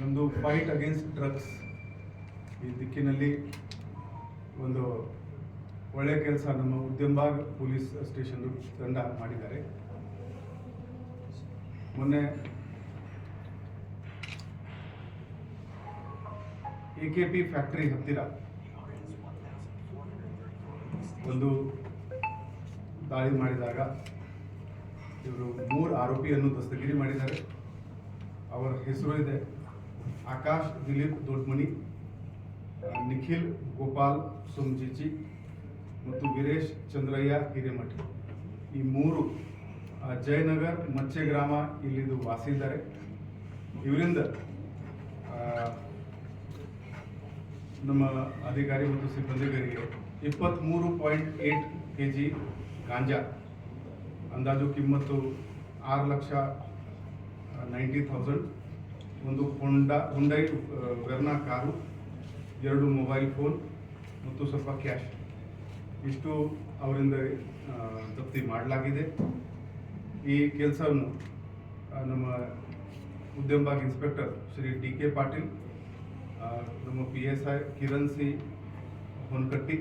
ನಮ್ಮದು fight against drugs ಈ ದಿಕ್ಕಿನಲ್ಲಿ ಒಂದು ಒಳ್ಳೆಯ ಕೆಲಸ ನಮ್ಮ ಉದ್ಯಮಬಾಗ್ ಪೊಲೀಸ್ ಸ್ಟೇಷನ್ ತಂಡ ಮಾಡಿದ್ದಾರೆ. ಮೊನ್ನೆ ಎ ಕೆ ಪಿ ಫ್ಯಾಕ್ಟ್ರಿ ಹತ್ತಿರ ಒಂದು ದಾಳಿ ಮಾಡಿದಾಗ ಇವರು ಮೂರು ಆರೋಪಿಯನ್ನು ದಸ್ತಗಿರಿ ಮಾಡಿದ್ದಾರೆ. ಅವರ ಹೆಸರು ಇದೆ ಆಕಾಶ್, ದಿಲೀಪ್, ದೊಡ್ಮನಿ ನಿಖಿಲ್, ಗೋಪಾಲ್ ಸುಮ್ಜಿಚಿ ಮತ್ತು ವೀರೇಶ್, ಚಂದ್ರಯ್ಯ, ಹಿರೇಮಠ. ಈ ಮೂರು ಜಯನಗರ್ ಮಚ್ಚೆ ಗ್ರಾಮ ಇಲ್ಲಿದು ವಾಸಿದ್ದಾರೆ. ಇವರಿಂದ ನಮ್ಮ ಅಧಿಕಾರಿ ಮತ್ತು ಸಿಬ್ಬಂದಿಗರಿಗೆ ಇಪ್ಪತ್ತ್ಮೂರು ಪಾಯಿಂಟ್ ಏಟ್ ಕೆ ಜಿ ಗಾಂಜಾ, ಅಂದಾಜು ಕಿಮ್ಮತ್ತು ಆರು ಲಕ್ಷ ನೈಂಟಿ ಥೌಸಂಡ್ ಒಂದು ಹೊಂಡಾ ಹುಂಡೈ ವೆರ್ನಾ ಕಾರು ಎರಡು ಮೊಬೈಲ್ ಫೋನ್ ಮತ್ತು ಸ್ವಲ್ಪ ಕ್ಯಾಶ್ ಇಷ್ಟು ಅವರಿಂದ ಜಪ್ತಿ ಮಾಡಲಾಗಿದೆ. ಈ ಕೆಲಸವನ್ನು ನಮ್ಮ Udyambag inspector Shri D K Patil ನಮ್ಮ P S I Kiran C Honkatti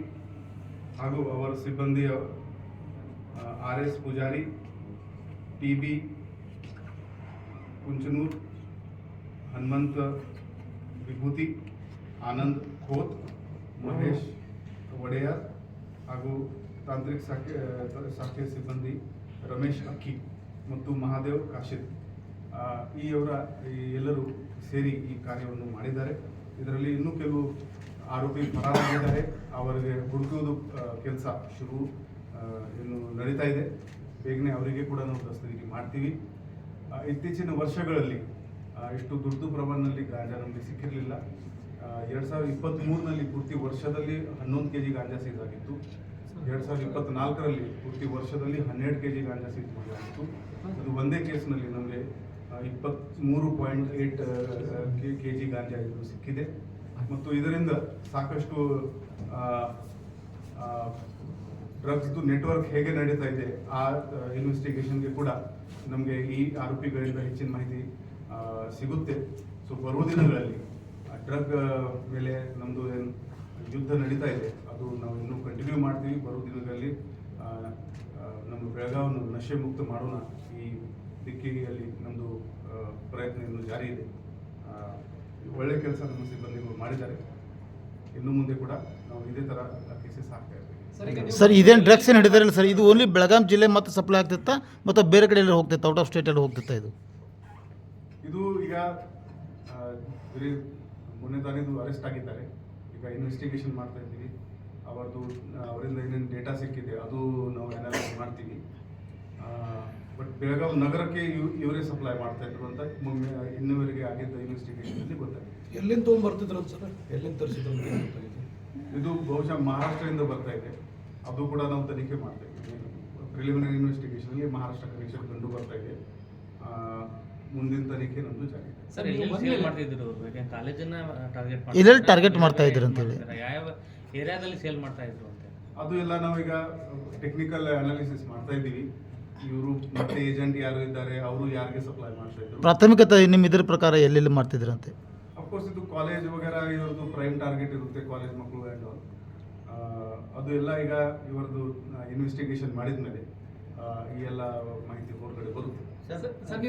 ಹಾಗೂ ಅವರ ಸಿಬ್ಬಂದಿಯ R S Pujari, T B Kunchanur Hanumanth, Vibhuti, Anand Khot Mahesh, Wadiyar ಹಾಗೂ ತಾಂತ್ರಿಕ ಶಾಖೆ ಶಾಖೆ ಸಿಬ್ಬಂದಿ ರಮೇಶ್, ಅಕ್ಕಿ ಮತ್ತು ಮಹಾದೇವ್ ಕಾಶಿದ್ ಈ ಅವರ ಎಲ್ಲರೂ ಸೇರಿ ಈ ಕಾರ್ಯವನ್ನು ಮಾಡಿದ್ದಾರೆ. ಇದರಲ್ಲಿ ಇನ್ನೂ ಕೆಲವು ಆರೋಪಿ ಪರಾರಾಗಿದ್ದಾರೆ ಅವರಿಗೆ ಹುಡುಕುವುದು ಕೆಲಸ ಶುರು ಇನ್ನು ನಡೀತಾ ಇದೆ. ಬೇಗನೆ ಅವರಿಗೆ ಕೂಡ ನಾವು ದಸ್ತಗಿರಿ ಮಾಡ್ತೀವಿ ಇತ್ತೀಚಿನ ವರ್ಷಗಳಲ್ಲಿ ಇಷ್ಟು ದುಡ್ಡು ಪ್ರಮಾಣದಲ್ಲಿ ಗಾಂಜಾ ನಮಗೆ ಸಿಕ್ಕಿರಲಿಲ್ಲ. ಎರಡು ಸಾವಿರದ ಇಪ್ಪತ್ತ್ಮೂರರಲ್ಲಿ ಪೂರ್ತಿ ವರ್ಷದಲ್ಲಿ ಹನ್ನೊಂದು ಕೆ ಜಿ ಗಾಂಜಾ ಸೀಸ್ ಆಗಿತ್ತು ಎರಡು ಸಾವಿರದ ಇಪ್ಪತ್ತ್ನಾಲ್ಕರಲ್ಲಿ ಪೂರ್ತಿ ವರ್ಷದಲ್ಲಿ ಹನ್ನೆರಡು ಕೆ ಜಿ ಗಾಂಜಾ ಸೀಸ್ ಮಾಡಲಾಗಿತ್ತು ಅದು ಒಂದೇ ಕೇಸ್ನಲ್ಲಿ ನಮಗೆ ಇಪ್ಪತ್ತ್ಮೂರು ಪಾಯಿಂಟ್ ಏಟ್ ಕೆ ಜಿ ಗಾಂಜಾ ಇದು ಸಿಕ್ಕಿದೆ. ಮತ್ತು ಇದರಿಂದ ಸಾಕಷ್ಟು ಡ್ರಗ್ಸ್ದು ನೆಟ್ವರ್ಕ್ ಹೇಗೆ ನಡೀತಾ ಇದೆ, ಆ ಇನ್ವೆಸ್ಟಿಗೇಷನ್ಗೆ ಕೂಡ ನಮಗೆ ಈ ಆರೋಪಿಗಳಿಂದ ಹೆಚ್ಚಿನ ಮಾಹಿತಿ ಸಿಗುತ್ತೆ. ಸೊ ಬರುವ ದಿನಗಳಲ್ಲಿ ಡ್ರಗ್ ಮೇಲೆ ನಮ್ಮದು ಏನು ಯುದ್ಧ ನಡೀತಾ ಇದೆ ಅದು ನಾವು ಇನ್ನೂ ಕಂಟಿನ್ಯೂ ಮಾಡ್ತೀವಿ. ಬರುವ ದಿನಗಳಲ್ಲಿ ನಮ್ಮ ಬೆಳಗಾವನ್ನು ನಶೆ ಮುಕ್ತ ಮಾಡೋಣ ಈ ದಿಕ್ಕಿನಲ್ಲಿ ನಮ್ಮದು ಪ್ರಯತ್ನ ಇನ್ನೂ ಜಾರಿ ಇದೆ. ಒಳ್ಳೆ ಕೆಲಸ ನಮ್ಮ ಸಿಬ್ಬಂದಿಗಳು ಮಾಡಿದ್ದಾರೆ. ಇನ್ನು ಮುಂದೆ ಕೂಡ ನಾವು ಇದೇ ಥರ ಕೇಸಸ್ ಆಗ್ತಾ ಇರ್ತೀವಿ. ಸರ್ ಇದೇನು ಡ್ರಗ್ಸ್ ಏನು ಹಿಡಿದಾರಲ್ಲ ಸರ್? ಇದು ಓನ್ಲಿ ಬೆಳಗಾಂ ಜಿಲ್ಲೆ ಮತ್ತು ಸಪ್ಲೈ ಆಗ್ತಿತ್ತಾ ಮತ್ತು ಬೇರೆ ಕಡೆ ಎಲ್ಲ ಹೋಗ್ತಿತ್ತು ಔಟ್ ಆಫ್ ಸ್ಟೇಟಲ್ಲಿ ಹೋಗ್ತಿತ್ತಾ ಇದು? ಇದು ಈಗ ಮೊನ್ನೆ ಬರೀ ಇದು ಅರೆಸ್ಟ್ ಆಗಿದ್ದಾರೆ. ಈಗ ಇನ್ವೆಸ್ಟಿಗೇಷನ್ ಮಾಡ್ತಾ ಇದ್ದೀವಿ. ಅವರದು ಅವರಿಂದ ಏನೇನು ಡೇಟಾ ಸಿಕ್ಕಿದೆ ಅದು ನಾವು ಅನಾಲಿಸ್ ಮಾಡ್ತೀವಿ. ಬಟ್ ಬೆಳಗಾವಿ ನಗರಕ್ಕೆ ಇವ್- ಇವರೇ ಸಪ್ಲೈ ಮಾಡ್ತಾ ಇದ್ರು ಅಂತ ಮೊನ್ನೆ ಇನ್ನುವರೆಗೆ ಆಗಿದ್ದ ಇನ್ವೆಸ್ಟಿಗೇಷನಲ್ಲಿ ಗೊತ್ತಾಗಿದೆ ಎಲ್ಲಿಂದ ತೊಗೊಂಬರ್ತಿದ್ರು ಸರ್? ಎಲ್ಲಿಂದ ತರಿಸಿದ್ರು ಇದು ಬಹುಶಃ ಮಹಾರಾಷ್ಟ್ರದಿಂದ ಬರ್ತಾ ಇದೆ. ಅದು ಕೂಡ ನಾವು ತನಿಖೆ ಮಾಡ್ತಾ ಇದ್ದೀವಿ. ಪ್ರಿಲಿಮಿನರಿ ಇನ್ವೆಸ್ಟಿಗೇಷನ್ಗೆ ಮಹಾರಾಷ್ಟ್ರ ಕನೆಕ್ಷನ್ ಕಂಡು ಬರ್ತಾ ಇದೆ. ಮುಂದಿನ ತನಿಖೆ ನಮ್ದು ಜಾರಿ. ಇದೆ ಸರ್ ಎಲ್ಲೆಲ್ಲಿ ಸೇಲ್ ಮಾಡ್ತಿದ್ರು ಅವ್ರು. ಈಗ ಕಾಲೇಜನ್ನ ಟಾರ್ಗೆಟ್ ಎಲ್ಲೆಲ್ಲಿ target ಮಾಡ್ತಾ ಇದ್ರು ಅಂತೇಳಿ? ಯಾವ ಏರಿಯಾದಲ್ಲಿ ಸೇಲ್ ಮಾಡ್ತಾ ಇದ್ರು ಅಂತ ಅದು ಎಲ್ಲ ನಾವೀಗ ಟೆಕ್ನಿಕಲ್ ಅನಾಲಿಸಿಸ್ ಮಾಡ್ತಾ ಇದ್ದೀವಿ. ಇವರು ಮತ್ತೆ ಏಜೆಂಟ್ ಯಾರು ಇದ್ದಾರೆ ಅವರು ಯಾರಿಗೆ ಸಪ್ಲೈ ಮಾಡ್ತಾ ಇದ್ರು. ಪ್ರಾಥಮಿಕತೆ ನಿಮ್ಮ ಇದ್ರ ಪ್ರಕಾರ ಎಲ್ಲೆಲ್ಲಿ ಮಾಡ್ತಿದ್ರಂತೆ ಅಫ್ಕೋರ್ಸ್ ಇದು ಕಾಲೇಜ್ ವಗೇರಾ ಇವ್ರದ್ದು ಪ್ರೈಮ್ ಟಾರ್ಗೆಟ್ ಇರುತ್ತೆ ಕಾಲೇಜ್ ಮಕ್ಕಳು ಆ್ಯಂಡ್ ಆಲ್ ಅದು ಎಲ್ಲ ಈಗ ಇವ್ರದ್ದು ಇನ್ವೆಸ್ಟಿಗೇಷನ್ ಮಾಡಿದ ಮೇಲೆ ಈ ಎಲ್ಲ ಮಾಹಿತಿ ಹೊರಗಡೆ ಬರುತ್ತೆ. ಸರ್ ನೀವು